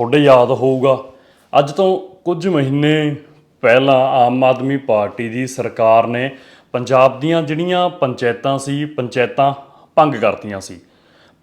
ਤੁਹਾਡੇ ਯਾਦ ਹੋਊਗਾ। ਅੱਜ ਤੋਂ ਕੁਝ ਮਹੀਨੇ ਪਹਿਲਾਂ ਆਮ ਆਦਮੀ ਪਾਰਟੀ ਦੀ ਸਰਕਾਰ ਨੇ ਪੰਜਾਬ ਦੀਆਂ ਜਿਹੜੀਆਂ ਪੰਚਾਇਤਾਂ ਸੀ, ਪੰਚਾਇਤਾਂ ਭੰਗ ਕਰਤੀਆਂ ਸੀ।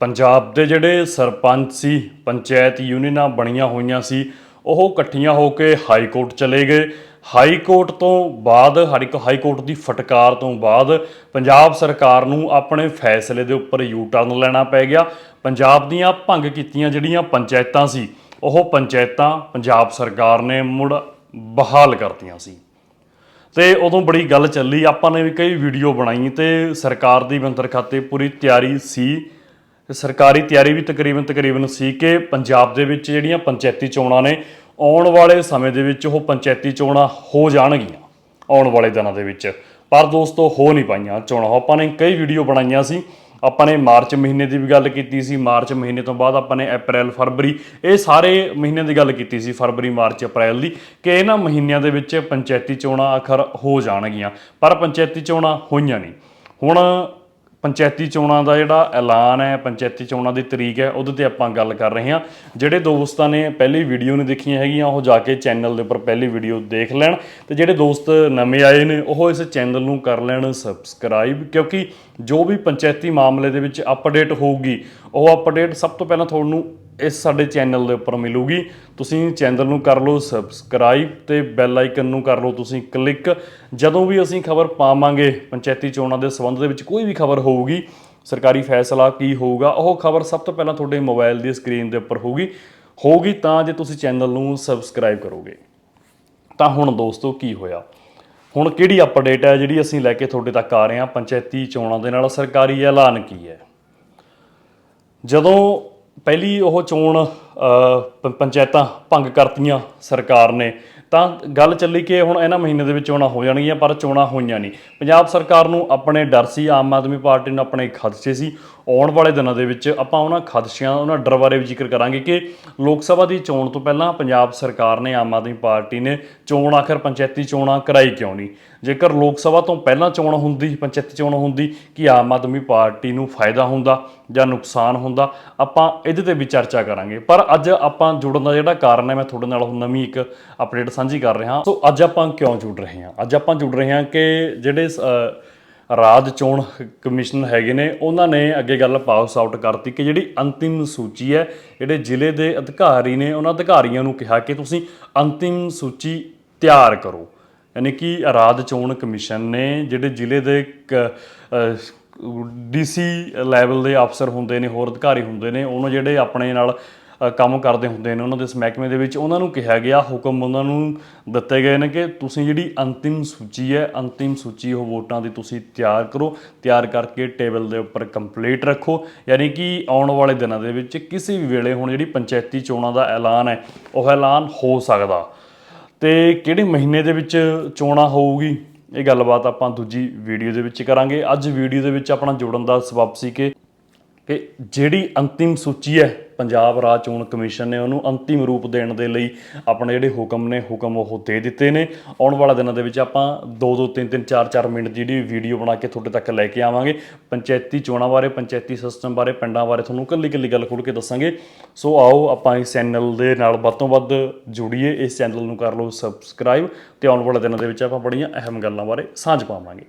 ਪੰਜਾਬ ਦੇ ਜਿਹੜੇ ਸਰਪੰਚ ਸੀ, ਪੰਚਾਇਤ ਯੂਨੀਅਨਾਂ ਬਣੀਆਂ ਹੋਈਆਂ ਸੀ, ਉਹ ਇਕੱਠੀਆਂ ਹੋ ਕੇ ਹਾਈ ਕੋਰਟ ਚਲੇ ਗਏ। ਹਾਈ ਕੋਰਟ ਤੋਂ ਬਾਅਦ, ਹਰ ਹਾਈ ਕੋਰਟ ਦੀ ਫਟਕਾਰ ਤੋਂ ਬਾਅਦ ਪੰਜਾਬ ਸਰਕਾਰ ਨੂੰ ਆਪਣੇ ਫੈਸਲੇ ਦੇ ਉੱਪਰ ਯੂ ਟਰਨ ਲੈਣਾ ਪੈ ਗਿਆ। ਪੰਜਾਬ ਦੀਆਂ ਭੰਗ ਕੀਤੀਆਂ ਜਿਹੜੀਆਂ ਪੰਚਾਇਤਾਂ ਸੀ ਉਹ ਪੰਚਾਇਤਾਂ ਪੰਜਾਬ ਸਰਕਾਰ ਨੇ ਮੁੜ ਬਹਾਲ ਕਰਤੀਆਂ ਸੀ। ਤੇ ਉਦੋਂ ਬੜੀ ਗੱਲ ਚੱਲੀ, ਆਪਾਂ ਨੇ ਵੀ ਕਈ ਵੀਡੀਓ ਬਣਾਈ ਤੇ ਸਰਕਾਰ ਦੀ ਮੰਤਰ ਖਾਤੇ ਪੂਰੀ ਤਿਆਰੀ ਸੀ। ਸਰਕਾਰੀ ਤਿਆਰੀ ਵੀ ਤਕਰੀਬਨ ਤਕਰੀਬਨ ਸੀ ਕਿ ਪੰਜਾਬ ਦੇ ਵਿੱਚ ਜਿਹੜੀਆਂ ਪੰਚਾਇਤੀ ਚੋਣਾਂ ਨੇ, ਆਉਣ ਵਾਲੇ ਸਮੇਂ ਦੇ ਵਿੱਚ ਉਹ ਪੰਚਾਇਤੀ ਚੋਣਾਂ ਹੋ ਜਾਣਗੀਆਂ ਆਉਣ ਵਾਲੇ ਦਿਨਾਂ ਦੇ ਵਿੱਚ। ਪਰ ਦੋਸਤੋ, ਹੋ ਨਹੀਂ ਪਾਈਆਂ ਚੋਣਾਂ। ਆਪਾਂ ਨੇ ਕਈ ਵੀਡੀਓ ਬਣਾਈਆਂ ਸੀ। ਆਪਾਂ ਨੇ ਮਾਰਚ ਮਹੀਨੇ ਦੀ ਵੀ ਗੱਲ ਕੀਤੀ ਸੀ, ਮਾਰਚ ਮਹੀਨੇ ਤੋਂ ਬਾਅਦ ਆਪਾਂ ਨੇ ਅਪ੍ਰੈਲ, ਫਰਵਰੀ, ਇਹ ਸਾਰੇ ਮਹੀਨਿਆਂ ਦੀ ਗੱਲ ਕੀਤੀ ਸੀ, ਫਰਵਰੀ, ਮਾਰਚ, ਅਪ੍ਰੈਲ ਦੀ, ਕਿ ਇਹਨਾਂ ਮਹੀਨਿਆਂ ਦੇ ਵਿੱਚ ਪੰਚਾਇਤੀ ਚੋਣਾਂ ਆਖਰ ਹੋ ਜਾਣਗੀਆਂ, ਪਰ ਪੰਚਾਇਤੀ ਚੋਣਾਂ ਹੋਈਆਂ ਨਹੀਂ। ਹੁਣ ਪੰਚਾਇਤੀ ਚੋਣਾਂ ਦਾ ਜਿਹੜਾ ਐਲਾਨ ਹੈ, ਪੰਚਾਇਤੀ ਚੋਣਾਂ ਦੀ ਤਰੀਕ ਹੈ, ਉਹਦੇ ਤੇ ਆਪਾਂ ਗੱਲ ਕਰ ਰਹੇ ਹਾਂ। ਜਿਹੜੇ ਦੋਸਤਾਂ ਨੇ ਪਹਿਲੀ ਵੀਡੀਓ ਨਹੀਂ ਦੇਖੀਆਂ ਹੈਗੀਆਂ, ਉਹ ਜਾ ਕੇ ਚੈਨਲ ਦੇ ਉੱਪਰ ਪਹਿਲੀ ਵੀਡੀਓ ਦੇਖ ਲੈਣ ਤੇ ਜਿਹੜੇ ਦੋਸਤ ਨਵੇਂ ਆਏ ਨੇ, ਉਹ ਇਸ ਚੈਨਲ ਨੂੰ ਕਰ ਲੈਣ ਸਬਸਕ੍ਰਾਈਬ, ਕਿਉਂਕਿ ਜੋ ਵੀ ਪੰਚਾਇਤੀ ਮਾਮਲੇ ਦੇ ਵਿੱਚ ਅਪਡੇਟ ਹੋਊਗੀ, ਉਹ ਅਪਡੇਟ ਸਭ ਤੋਂ ਪਹਿਲਾਂ ਤੁਹਾਨੂੰ ਇਸ ਸਾਡੇ ਚੈਨਲ ਦੇ ਉੱਪਰ ਮਿਲੂਗੀ। ਤੁਸੀਂ ਚੈਨਲ ਨੂੰ ਕਰ ਲਓ ਸਬਸਕ੍ਰਾਈਬ ਤੇ ਬੈਲ ਆਈਕਨ ਨੂੰ ਕਰ ਲਓ ਤੁਸੀਂ ਕਲਿੱਕ ਜਦੋਂ ਵੀ ਅਸੀਂ ਖਬਰ ਪਾਵਾਂਗੇ ਪੰਚਾਇਤੀ ਚੋਣਾਂ ਦੇ ਸੰਬੰਧ ਦੇ ਵਿੱਚ ਕੋਈ ਵੀ ਖਬਰ ਹੋਊਗੀ, ਸਰਕਾਰੀ ਫੈਸਲਾ ਕੀ ਹੋਊਗਾ, ਉਹ ਖਬਰ ਸਭ ਤੋਂ ਪਹਿਲਾਂ ਤੁਹਾਡੇ ਮੋਬਾਈਲ ਦੀ ਸਕਰੀਨ ਦੇ ਉੱਪਰ ਹੋਊਗੀ। ਹੋਊਗੀ ਤਾਂ ਜੇ ਤੁਸੀਂ ਚੈਨਲ ਨੂੰ ਸਬਸਕ੍ਰਾਈਬ ਕਰੋਗੇ। ਤਾਂ ਹੁਣ ਦੋਸਤੋ ਕੀ ਹੋਇਆ? ਹੁਣ ਕਿਹੜੀ ਅਪਡੇਟ ਹੈ ਜਿਹੜੀ ਅਸੀਂ ਲੈ ਕੇ ਤੁਹਾਡੇ ਤੱਕ ਆ ਰਹੇ ਹਾਂ? ਪੰਚਾਇਤੀ ਚੋਣਾਂ ਦੇ ਨਾਲ ਸਰਕਾਰੀ ਐਲਾਨ ਕੀ ਹੈ? ਜਦੋਂ ਪਹਿਲੀ ਉਹ ਚੋਣ ਪ- ਪੰਚਾਇਤਾਂ ਭੰਗ ਕਰਤੀਆਂ ਸਰਕਾਰ ਨੇ। ਤਾਂ ਗੱਲ ਚੱਲੀ ਕਿ ਹੁਣ ਇਹਨਾਂ ਮਹੀਨੇ ਦੇ ਵਿੱਚ ਚੋਣਾਂ ਹੋ ਜਾਣਗੀਆਂ, ਪਰ ਚੋਣਾਂ ਹੋਈਆਂ ਨਹੀਂ। ਪੰਜਾਬ ਸਰਕਾਰ ਨੂੰ ਆਪਣੇ ਡਰ ਸੀ, ਆਮ ਆਦਮੀ ਪਾਰਟੀ ਨੂੰ ਆਪਣੇ ਖਦਸ਼ੇ ਸੀ। ਆਉਣ ਵਾਲੇ ਦਿਨਾਂ ਦੇ ਵਿੱਚ ਆਪਾਂ ਉਹਨਾਂ ਖਦਸ਼ਿਆਂ, ਉਹਨਾਂ ਡਰ ਬਾਰੇ ਵੀ ਜ਼ਿਕਰ ਕਰਾਂਗੇ ਕਿ ਲੋਕ ਸਭਾ ਦੀ ਚੋਣ ਤੋਂ ਪਹਿਲਾਂ ਪੰਜਾਬ ਸਰਕਾਰ ਨੇ, ਆਮ ਆਦਮੀ ਪਾਰਟੀ ਨੇ ਚੋਣ ਆਖਰ ਪੰਚਾਇਤੀ ਚੋਣਾਂ ਕਰਾਈ ਕਿਉਂ ਨਹੀਂ? ਜੇਕਰ ਲੋਕ ਸਭਾ ਤੋਂ ਪਹਿਲਾਂ ਚੋਣ ਹੁੰਦੀ, ਪੰਚਾਇਤੀ ਚੋਣ ਹੁੰਦੀ, ਕਿ ਆਮ ਆਦਮੀ ਪਾਰਟੀ ਨੂੰ ਫਾਇਦਾ ਹੁੰਦਾ ਜਾਂ ਨੁਕਸਾਨ ਹੁੰਦਾ? ਆਪਾਂ ਇਹਦੇ ਤੇ ਵੀ ਚਰਚਾ ਕਰਾਂਗੇ। ਪਰ ਅੱਜ ਆਪਾਂ ਜੁੜਨ ਦਾ ਜਿਹੜਾ ਕਾਰਨ ਹੈ ਮੈਂ ਤੁਹਾਡੇ ਨਾਲ ਉਹ ਨਵੀਂ ਇੱਕ ਅਪਡੇਟ ਸਾਂਝੀ ਕਰ ਰਿਹਾ। ਸੋ ਅੱਜ ਆਪਾਂ ਕਿਉਂ ਜੁੜ ਰਹੇ ਹਾਂ? ਅੱਜ ਆਪਾਂ ਜੁੜ ਰਹੇ ਹਾਂ ਕਿ ਜਿਹੜੇ ਅ, ਰਾਜ ਚੋਣ ਕਮਿਸ਼ਨ ਹੈਗੇ ਨੇ ਉਹਨਾਂ ਨੇ ਅੱਗੇ ਗੱਲ ਪਾਸ ਆਊਟ ਕਰਤੀ ਕਿ ਜਿਹੜੀ ਅੰਤਿਮ ਸੂਚੀ ਹੈ ਜਿਹੜੇ ਜ਼ਿਲ੍ਹੇ ਦੇ ਅਧਿਕਾਰੀ ਨੇ ਉਹਨਾਂ ਅਧਿਕਾਰੀਆਂ ਨੂੰ ਕਿਹਾ ਕਿ ਤੁਸੀਂ ਅੰਤਿਮ ਸੂਚੀ ਤਿਆਰ ਕਰੋ। ਯਾਨੀ ਕਿ ਰਾਜ ਚੋਣ ਕਮਿਸ਼ਨ ਨੇ ਜਿਹੜੇ ਜ਼ਿਲ੍ਹੇ ਦੇ ਡੀਸੀ ਲੈਵਲ ਦੇ ਅਫਸਰ ਹੁੰਦੇ ਨੇ ਹੋਰ ਅਧਿਕਾਰੀ ਹੁੰਦੇ ਨੇ ਉਹਨਾਂ ਜਿਹੜੇ ਆਪਣੇ ਨਾਲ ਕੰਮ ਕਰਦੇ ਹੁੰਦੇ ਨੇ ਉਹਨਾਂ ਦੇ ਇਸ ਮਹਿਕਮੇ ਦੇ ਵਿੱਚ। ਉਹਨਾਂ ਨੂੰ ਕਿਹਾ ਗਿਆ, ਹੁਕਮ ਉਹਨਾਂ ਨੂੰ ਦਿੱਤੇ ਗਏ ਨੇ ਕਿ ਤੁਸੀਂ ਜਿਹੜੀ ਅੰਤਿਮ ਸੂਚੀ ਹੈ, ਅੰਤਿਮ ਸੂਚੀ ਉਹ ਵੋਟਾਂ ਦੀ ਤੁਸੀਂ ਤਿਆਰ ਕਰੋ, ਤਿਆਰ ਕਰਕੇ ਟੇਬਲ ਦੇ ਉੱਪਰ ਕੰਪਲੀਟ ਰੱਖੋ। ਯਾਨੀ ਕਿ ਆਉਣ ਵਾਲੇ ਦਿਨਾਂ ਦੇ ਵਿੱਚ ਕਿਸੇ ਵੀ ਵੇਲੇ ਹੁਣ ਜਿਹੜੀ ਪੰਚਾਇਤੀ ਚੋਣਾਂ ਦਾ ਐਲਾਨ ਹੈ, ਉਹ ਐਲਾਨ ਹੋ ਸਕਦਾ। ਤੇ ਕਿਹੜੇ ਮਹੀਨੇ ਦੇ ਵਿੱਚ ਚੋਣਾਂ ਹੋਊਗੀ? ਇਹ ਗੱਲਬਾਤ ਆਪਾਂ ਦੂਜੀ ਵੀਡੀਓ ਦੇ ਵਿੱਚ ਕਰਾਂਗੇ। ਅੱਜ ਵੀਡੀਓ ਦੇ ਵਿੱਚ ਆਪਣਾ ਜੋੜਨ ਦਾ ਸਬਬ ਸੀ ਕਿ ਕਿ ਜਿਹੜੀ ਅੰਤਿਮ ਸੂਚੀ ਹੈ, ਪੰਜਾਬ ਰਾਜ ਚੋਣ ਕਮਿਸ਼ਨ ਨੇ ਉਹਨੂੰ ਅੰਤਿਮ ਰੂਪ ਦੇਣ ਦੇ ਲਈ ਆਪਣੇ ਜਿਹੜੇ ਹੁਕਮ ਨੇ, ਹੁਕਮ ਉਹ ਦੇ ਦਿੱਤੇ ਨੇ। ਆਉਣ ਵਾਲੇ ਦਿਨਾਂ ਦੇ ਵਿੱਚ ਆਪਾਂ 2 2 3 3 4 4 ਮਿੰਟ ਦੀ ਜਿਹੜੀ ਵੀਡੀਓ ਬਣਾ ਕੇ ਤੁਹਾਡੇ ਤੱਕ ਲੈ ਕੇ ਆਵਾਂਗੇ। ਪੰਚਾਇਤੀ ਚੋਣਾਂ ਬਾਰੇ, ਪੰਚਾਇਤੀ ਸਿਸਟਮ ਬਾਰੇ, ਪਿੰਡਾਂ ਬਾਰੇ ਤੁਹਾਨੂੰ ਕੱਲੀ ਕੱਲੀ ਗੱਲ ਖੋਲ ਕੇ ਦੱਸਾਂਗੇ। ਸੋ ਆਓ ਆਪਾਂ ਇਸ ਚੈਨਲ ਦੇ ਨਾਲ ਵੱਧ ਤੋਂ ਵੱਧ ਜੁੜੀਏ। ਇਸ ਚੈਨਲ ਨੂੰ ਕਰ ਲਓ ਸਬਸਕ੍ਰਾਈਬ ਤੇ ਆਉਣ ਵਾਲੇ ਦਿਨਾਂ ਦੇ ਵਿੱਚ ਆਪਾਂ ਬੜੀਆਂ ਅਹਿਮ ਗੱਲਾਂ ਬਾਰੇ ਸਾਂਝ ਪਾਵਾਂਗੇ।